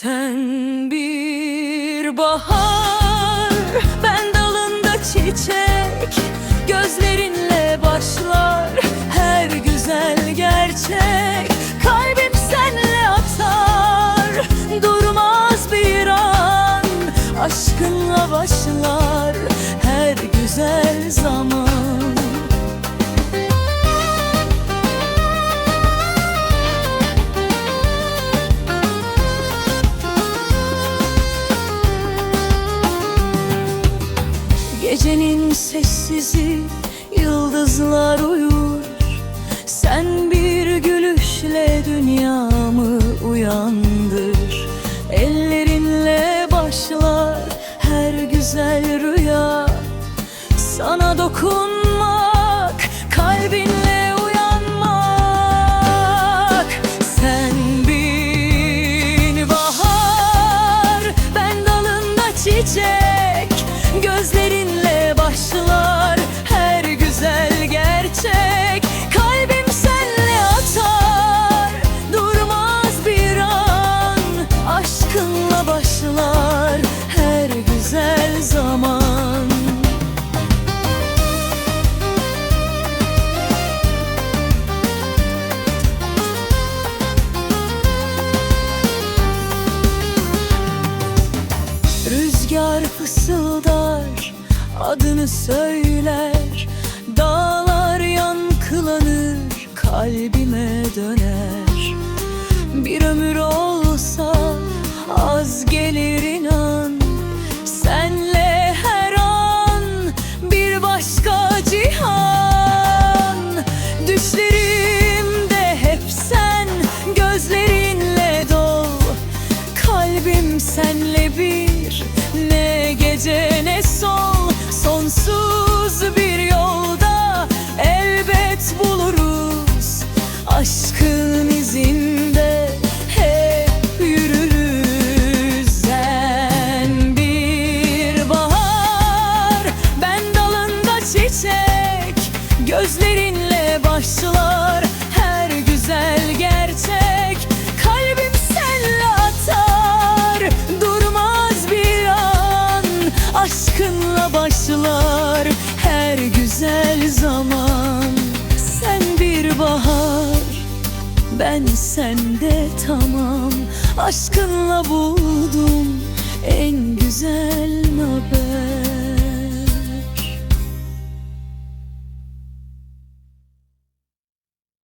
Sen bir bahar, ben dalında çiçek Gözlerinle başlar her güzel gerçek. Kalbim senle atar, durmaz bir an Aşkınla başlar her güzel zaman Gecenin sessizi yıldızlar uyur. Sen bir gülüşle dünyamı uyandır. Ellerinle başlar her güzel rüya. Sana dokunmak, Rüzgar fısıldar adını söyler. Dağlar yankılanır kalbime döner. Bir ömür olsa az gelir inan. Senle her an bir başka cihan. Düşlerimde hep sen gözlerinle dol. Kalbim senle bir ne gece ne sol Sonsuz bir yolda elbet buluruz. Aşkın izinde hep yürürüz. Sen bir bahar ben dalında çiçek Gözlerinle başlar her güzel Aşkınla başlar her güzel zaman. Sen bir bahar ben sende tamam. Aşkınla buldum en güzel haber